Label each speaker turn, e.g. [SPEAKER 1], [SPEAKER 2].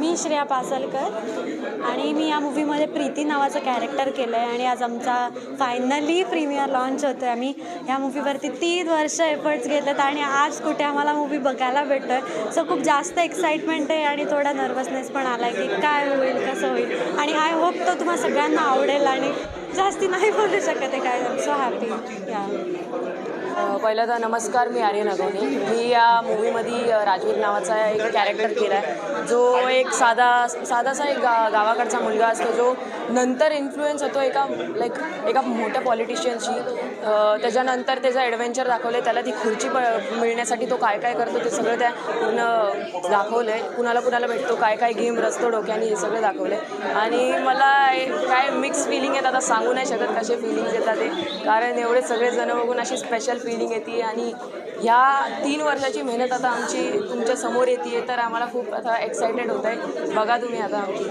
[SPEAKER 1] मी श्रेया पासलकर आणि मी या मूवीमध्ये प्रीती नावाचं कॅरेक्टर केलं आहे आणि आज आमचा फायनली प्रीमियर लॉन्च होतो आहे आम्ही ह्या मूवीवरती तीन वर्ष एफर्ट्स घेतलेत आणि आज कुठे आम्हाला मूवी बघायला भेटतो आहे सो खूप जास्त एक्साइटमेंट आहे आणि थोडा नर्वसनेस पण आला आहे की काय होईल कसं होईल. आणि आय होप तो तुम्हाला सगळ्यांना आवडेल आणि जास्ती नाही बोलू शकत आहे. काय सो हॅपी या
[SPEAKER 2] पहिलं तर नमस्कार मी आर्यन अगवणे मी या मूवीमध्ये राजवीर नावाचा एक कॅरेक्टर केला आहे जो एक साधा साधासा एक गा गावाकडचा मुलगा असतो. जो नंतर इन्फ्लुएन्स होतो एका लाईक एका मोठ्या पॉलिटिशियनशी त्याच्यानंतर त्याचं ॲडव्हेंचर दाखवलं त्याला ती खुर्ची प मिळण्यासाठी तो काय काय करतो ते सगळं त्या पूर्ण दाखवलं आहे कुणाला कुणाला भेटतो काय काय गेम रचतो डोक्याने हे सगळं दाखवलं आहे आणि मला एक काय मिक्स फिलिंग येतात आता सांगू नाही शकत कसे फिलिंग्स येतात ते. कारण एवढे सगळेजण बघून अशी स्पेशल फिलिंग येते आणि ह्या तीन वर्षाची मेहनत आता आमची तुमच्यासमोर येते तर आम्हाला खूप आता एक्सायटेड होत आहे बघा तुम्ही आता. आमची